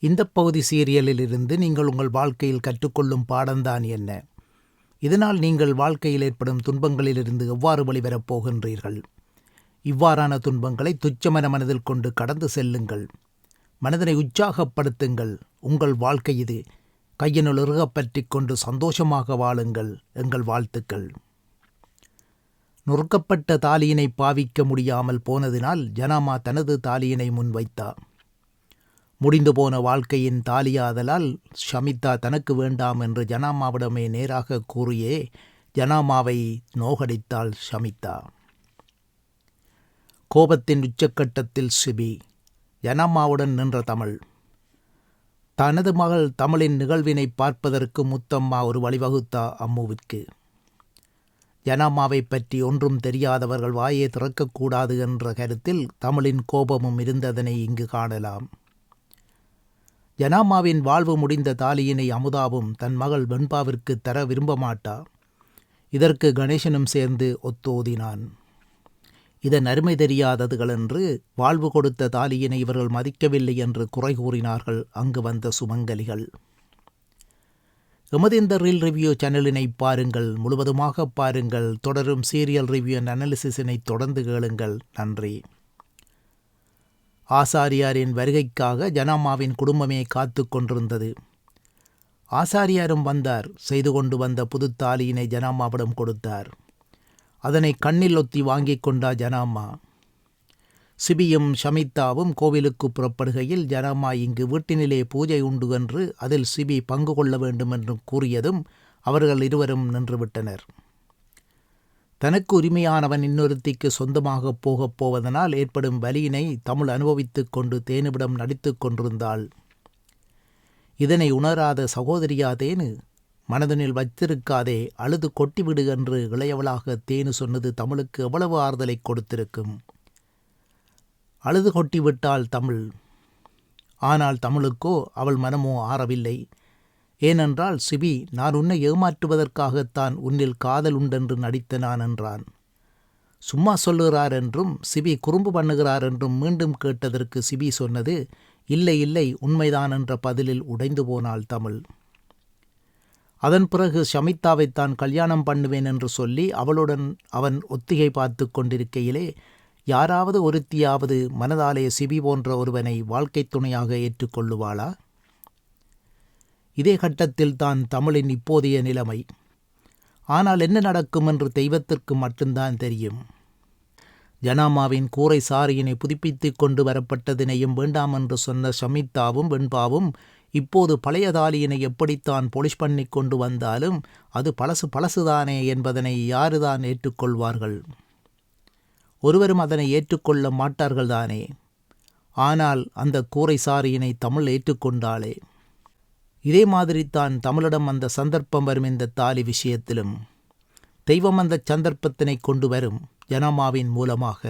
இந்த பகுதி சீரியலில் இருந்து நீங்கள் உங்கள் வாழ்க்கையில் கற்றுக்கொள்ளும் பாடம்தான் என்ன? இதனால் நீங்கள் வாழ்க்கையில் ஏற்படும் துன்பங்களிலிருந்து எவ்வாறு வெளிவரப் போகின்றீர்கள்? இவ்வாறான துன்பங்களை துச்சமன மனதில் கொண்டு கடந்து செல்லுங்கள். மனதனை உற்சாகப்படுத்துங்கள். உங்கள் வாழ்க்கை இது கையினுள் பற்றி கொண்டு சந்தோஷமாக வாழுங்கள். எங்கள் வாழ்த்துக்கள். நொறுக்கப்பட்ட தாலியினை பாவிக்க முடியாமல் போனதினால் ஜனாமா தனது தாலியினை முன்வைத்தார் முடிந்து போன வாழ்க்கையின் தாலியாதலால் ஷமிதா தனக்கு வேண்டாம் என்று ஜனாமாவிடமே நேராக கூறியே ஜனாமாவை நோகடித்தாள் ஷமிதா. கோபத்தின் உச்சக்கட்டத்தில் சிபி ஜனாமாவுடன் நின்ற தமிழ். தனது மகள் தமிழின் நிகழ்வினை பார்ப்பதற்கு முத்தம்மா ஒரு வழிவகுத்தா அம்முவிற்கு. ஜனாமாவை பற்றி ஒன்றும் தெரியாதவர்கள் வாயை திறக்கக்கூடாது என்ற கருத்தில் தமிழின் கோபமும் இருந்ததனை இங்கு காணலாம். ஜனாமாவின் வாழ்வு முடிந்த தாலியினை அமுதாவும் தன் மகள் வெண்பாவிற்கு தர விரும்ப மாட்டா இதற்கு கணேசனும் சேர்ந்து ஒத்தோதினான். இதன் அருமை தெரியாததுகள் என்று வாழ்வு கொடுத்த தாலியினை இவர்கள் மதிக்கவில்லை என்று குறை கூறினார்கள் அங்கு வந்த சுமங்கலிகள். எமது இந்த ரீல் ரிவ்யூ சேனலினை பாருங்கள் முழுவதுமாக பாருங்கள் தொடரும் சீரியல் ரிவ்யூ அண்ட் அனாலிசிஸினை தொடர்ந்து கேளுங்கள். நன்றி. ஆசாரியாரின் வருகைக்காக ஜனாமாவின் குடும்பமே காத்து கொண்டிருந்தது. ஆசாரியாரும் வந்தார். செய்து கொண்டு வந்த புதுத்தாலியினை ஜனாமாவிடம் கொடுத்தார். அதனை கண்ணில் ஒத்தி வாங்கிக் கொண்டா ஜனாமா. சிபியும் ஷமிதாவும் கோவிலுக்கு புறப்படுகையில் ஜனாமா இங்கு வீட்டினிலே பூஜை உண்டு என்று அதில் சிபி பங்கு கொள்ள வேண்டும் என்று கூறியதும் அவர்கள் இருவரும் நின்றுவிட்டனர். தனக்கு உரிமையானவன் இன்னொருத்திக்கு சொந்தமாக போகப் போவதனால் ஏற்படும் வலியினை தமிழ் அனுபவித்துக் கொண்டு தேனுவிடம் நடித்துக் கொண்டிருந்தாள். இதனை உணராத சகோதரியா தேனு மனதனில் வைத்திருக்காதே அழுது கொட்டிவிடு என்று இளையவளாக தேனு சொன்னது தமிழுக்கு எவ்வளவு ஆறுதலை கொடுத்திருக்கும்? அழுது கொட்டிவிட்டாள் தமிழ். ஆனால் தமிழுக்கோ அவள் மனமோ ஆறவில்லை. ஏனென்றால் சிபி நான் உன்னை ஏமாற்றுவதற்காகத்தான் உன்னில் காதல் உண்டென்று நடித்த நான் என்றான். சும்மா சொல்லுகிறார் என்றும் சிபி குறும்பு பண்ணுகிறார் என்றும் மீண்டும் கேட்டதற்கு சிபி சொன்னது இல்லை இல்லை உண்மைதான் என்ற பதிலில் உடைந்து போனாள் தமிழ். அதன் பிறகு ஷமிதாவைத்தான் கல்யாணம் பண்ணுவேன் என்று சொல்லி அவளுடன் அவன் ஒத்திகை பார்த்து கொண்டிருக்கையிலே யாராவது ஒருத்தியாவது மனதாலே சிபி போன்ற ஒருவனை வாழ்க்கை துணையாக ஏற்றுக்கொள்ளுவாளா? இதே கட்டத்தில் தான் தமிழின் இப்போதைய நிலைமை. ஆனால் என்ன நடக்கும் என்று தெய்வத்திற்கு மட்டும்தான் தெரியும். ஜனாமாவின் கூரை சாரியினை புதுப்பித்துக் கொண்டு வரப்பட்டதினையும் வேண்டாம் என்று சொன்ன ஷமித்தாவும் வெண்பாவும் இப்போது பழைய தாலியினை எப்படித்தான் பொலிஷ் பண்ணி கொண்டு வந்தாலும் அது பழசு பழசுதானே என்பதனை யாருதான் ஏற்றுக்கொள்வார்கள்? ஒருவரும் அதனை ஏற்றுக்கொள்ள மாட்டார்கள் தானே ஆனால் அந்த கூரை சாரியினை தமிழ் ஏற்றுக்கொண்டாலே இதே மாதிரி தான் தமிழிடம் அந்த சந்தர்ப்பம் வரும் இந்த தாலி விஷயத்திலும். தெய்வம் அந்த சந்தர்ப்பத்தினை கொண்டு வரும் ஜனமாவின் மூலமாக.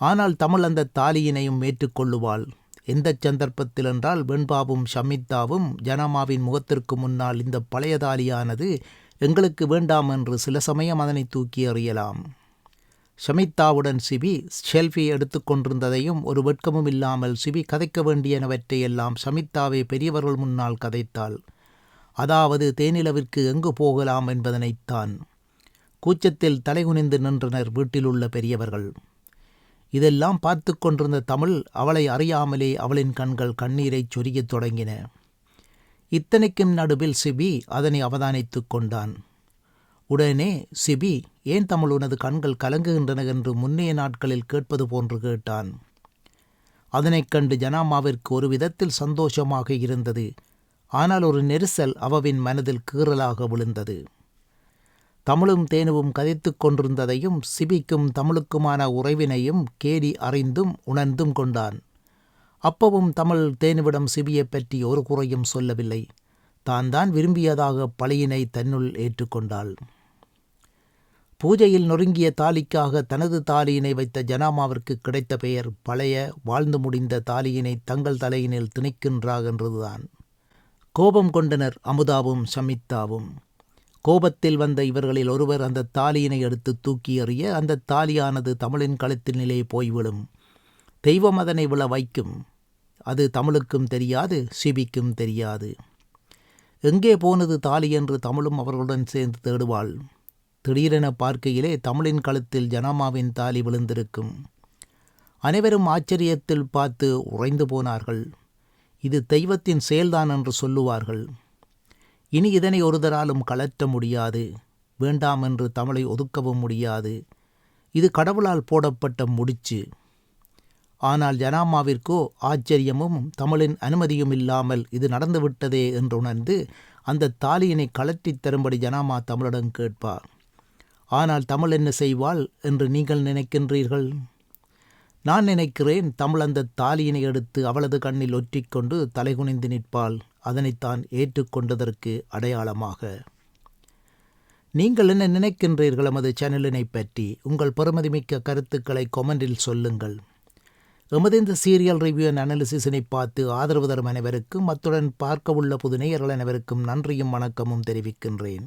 ஆனால் தமிழ் அந்த தாலியினையும் ஏற்றுக்கொள்ளுவாள் எந்த சந்தர்ப்பத்தில் என்றால் வெண்பாவும் ஷமித்தாவும் ஜனமாவின் முகத்திற்கு முன்னால் இந்த பழைய தாலியானது எங்களுக்கு வேண்டாம் என்று சில சமயம் அதனை தூக்கி எறியலாம். ஷமித்தாவுடன் சிபி ஷெல்ஃபி எடுத்துக்கொண்டிருந்ததையும் ஒரு வெட்கமும் இல்லாமல் சிபி கதைக்க வேண்டியனவற்றையெல்லாம் ஷமித்தாவை பெரியவர்கள் முன்னால் கதைத்தாள். அதாவது தேனிலவிற்கு எங்கு போகலாம் என்பதனைத்தான் கூச்சத்தில் தலைகுனிந்து நின்றனர் வீட்டிலுள்ள பெரியவர்கள். இதெல்லாம் பார்த்து கொண்டிருந்த தமிழ் அவளை அறியாமலே அவளின் கண்கள் கண்ணீரைச் சொரியத் தொடங்கின. இத்தனைக்கும் நடுவில் சிபி அதனை அவதானித்துக் கொண்டான். உடனே சிபி ஏன் தமிழ் உனது கண்கள் கலங்குகின்றன என்று முன்னைய நாட்களில் கேட்பது போன்று கேட்டான். அதனைக் கண்டு ஜனாமாவிற்கு ஒரு விதத்தில் சந்தோஷமாக இருந்தது. ஆனால் ஒரு நெரிசல் அவவின் மனதில் கீறலாக விழுந்தது. தமிழும் தேனுவும் கதைத்துக் கொண்டிருந்ததையும் சிபிக்கும் தமிழுக்குமான உறவினையும் கேடி அறிந்தும் உணர்ந்தும் கொண்டான். அப்பவும் தமிழ் தேனுவிடம் சிபியைப் பற்றி ஒரு குறையும் சொல்லவில்லை. தான் தான் விரும்பியதாக பழியினை தன்னுள் ஏற்றுக்கொண்டாள். பூஜையில் நொறுங்கிய தாலிக்காக தனது தாலியினை வைத்த ஜனாமாவிற்கு கிடைத்த பெயர் பழைய வாழ்ந்து முடிந்த தாலியினை தங்கள் தலையினில் திணிக்கின்றார் கோபம் கொண்டனர் அமுதாவும் ஷமித்தாவும் கோபத்தில் வந்த இவர்களில் ஒருவர் அந்த தாலியினை எடுத்து தூக்கி எறிய அந்த தாலியானது தமிழின் கழுத்தினிலே போய்விடும். தெய்வம் அதனை விழ வைக்கும். அது தமிழுக்கும் தெரியாது சிபிக்கும் தெரியாது. எங்கே போனது தாலி என்று தமிழும் அவர்களுடன் சேர்ந்து தேடுவாள். திடீரென பார்க்கையிலே தமிழின் கழுத்தில் ஜனாமாவின் தாலி விழுந்திருக்கும். அனைவரும் ஆச்சரியத்தில் பார்த்து உறைந்து போனார்கள். இது தெய்வத்தின் செயல்தான் என்று சொல்லுவார்கள். இனி இதனை ஒருதராலும் கலற்ற முடியாது. வேண்டாம் என்று தமிழை ஒதுக்கவும் முடியாது. இது கடவுளால் போடப்பட்ட முடிச்சு. ஆனால் ஜனாமாவிற்கோ ஆச்சரியமும் தமிழின் அனுமதியும் இல்லாமல் இது நடந்துவிட்டதே என்று உணர்ந்து அந்த தாலியினை கலற்றித் தரும்படி ஜனாமா தமிழிடம் கேட்பார் ஆனால் தமிழ் என்ன செய்வாள் என்று நீங்கள் நினைக்கின்றீர்கள்? நான் நினைக்கிறேன் தமிழ் அந்த தாலியினை எடுத்து அவளது கண்ணில் ஒற்றிக்கொண்டு தலைகுனிந்து நிற்பாள். அதனைத்தான் ஏற்றுக்கொண்டதற்கு அடையாளமாக. நீங்கள் என்ன நினைக்கின்றீர்கள் எமது சேனலினை பற்றி? உங்கள் பெருமதிமிக்க கருத்துக்களை கொமெண்டில் சொல்லுங்கள். எமது இந்த சீரியல் ரிவ்யூ அண்ட் அனாலிசிஸினை பார்த்து ஆதரவு தரும் அனைவருக்கும் அத்துடன் பார்க்க உள்ள புது நேயர்கள் அனைவருக்கும் நன்றியும் வணக்கமும் தெரிவிக்கின்றேன்.